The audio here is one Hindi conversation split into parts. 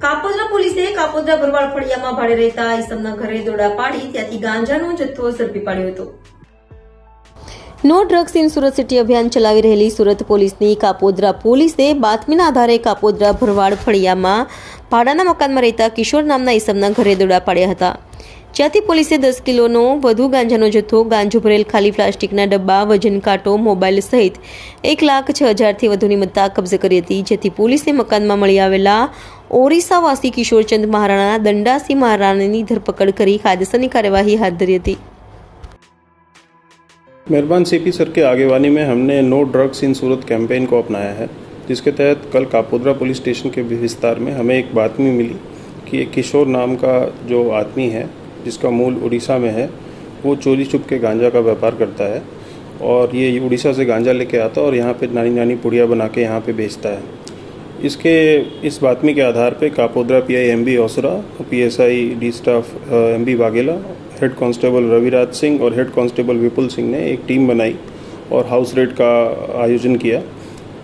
કાપોદ્રા પોલીસે કાપોદ્રા ભરવાડ ફળિયામાં ભાડે રહેતા ઈસમના ઘરે દોડા પાડી ત્યાંથી ગાંજાનો જથ્થો ઝડપી પાડ્યો હતો. No drugs in Surat city અભિયાન ચલાવી રહેલી સુરત પોલીસની કાપોદ્રા પોલીસે બાતમીના આધારે કાપોદ્રા ભરવાડ ફળિયામાં ભાડાના મકાનમાં રહેતા કિશોર નામના ઈસમના ઘરે દોડા પાડ્યા હતા. જ્યાંથી પોલીસે દસ કિલોનો વધુ ગાંજાનો જથ્થો, ગાંજો ભરેલ ખાલી પ્લાસ્ટિકના ડબ્બા, વજન કાંટો, મોબાઈલ સહિત એક લાખ છ હજારથી વધુની મત્તા કબજે કરી હતી. જેથી પોલીસે મકાનમાં મળી આવેલા ઓરિસ્સાવાસી કિશોરચંદ મહારાણા, દંડાસી મહારાણાની ધરપકડ કરી કાયદેસરની કાર્યવાહી હાથ ધરી હતી. मेहरबान सीपी सर के आगेवानी में हमने no drugs in Surat campaign को अपनाया है, जिसके तहत कल कापोद्रा पुलिस स्टेशन के विस्तार में हमें एक बातमी मिली कि एक किशोर नाम का जो आदमी है, जिसका मूल उड़ीसा में है, वो चोरी छुप के गांजा का व्यापार करता है और ये उड़ीसा से गांजा लेके आता है और यहाँ पे नानी नानी पुड़िया बना के यहाँ पे बेचता है। इसके, इस बातमी के आधार पे Kapodra M B Osra PSI D staff M B Vaghela head constable Raviraj Singh और हेड कांस्टेबल विपुल सिंह ने एक टीम बनाई और हाउस रेड का आयोजन किया।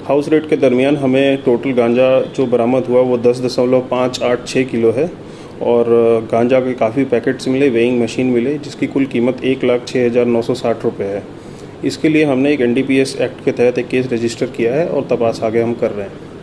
हाउस रेड के दरमियान हमें टोटल गांजा जो बरामद हुआ वो दस दशमलव पाँच आठ छः किलो है और गांजा के काफ़ी पैकेट्स मिले वेइंग मशीन मिले, जिसकी कुल कीमत एक लाख छः हज़ार नौ सौ साठ रुपये है। इसके लिए हमने एक एनडीपीएस एक्ट के तहत एक केस रजिस्टर किया है और तपास आगे हम कर रहे हैं।